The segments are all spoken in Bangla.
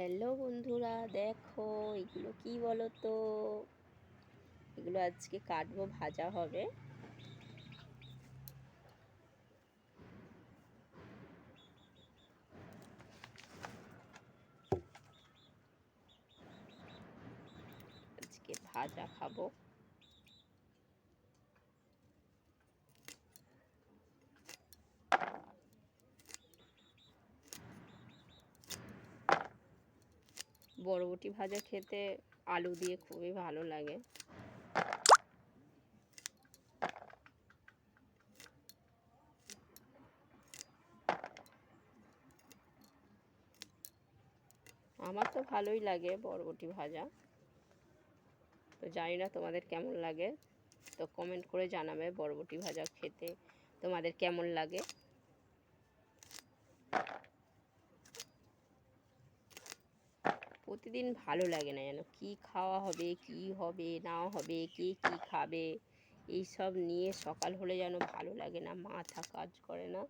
হ্যালো বন্ধুরা, দেখো এগুলো কি বলো তো এগুলো আজকে কাটবো, ভাজা হবে। আজকে ভাজা খাব। বরবটি ভাজা খেতে আলু দিয়ে খুবই ভালো লাগে। আমার তো ভালোই লাগে বরবটি ভাজা। তো জানি না তোমাদের কেমন লাগে, তো কমেন্ট করে জানাবে বরবটি ভাজা খেতে তোমাদের কেমন লাগে। প্রতিদিন ভালো লাগে না যেন কি খাওয়া হবে, কি হবে না হবে, কে কি খাবে? এই সব নিয়ে সকাল হলে যেন ভালো লাগে না, মাথা কাজ করে না।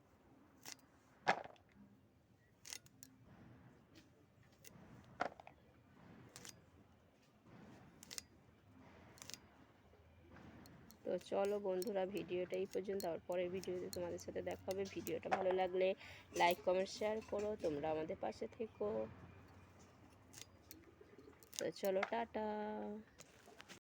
তো চলো বন্ধুরা, ভিডিওটা এই পর্যন্ত। আবার পরের ভিডিওতে তোমাদের সাথে দেখা হবে। ভিডিওটা ভালো লাগলে লাইক কমেন্ট শেয়ার করো। তোমরা আমাদের পাশে থেকো। তো চলো টাটা।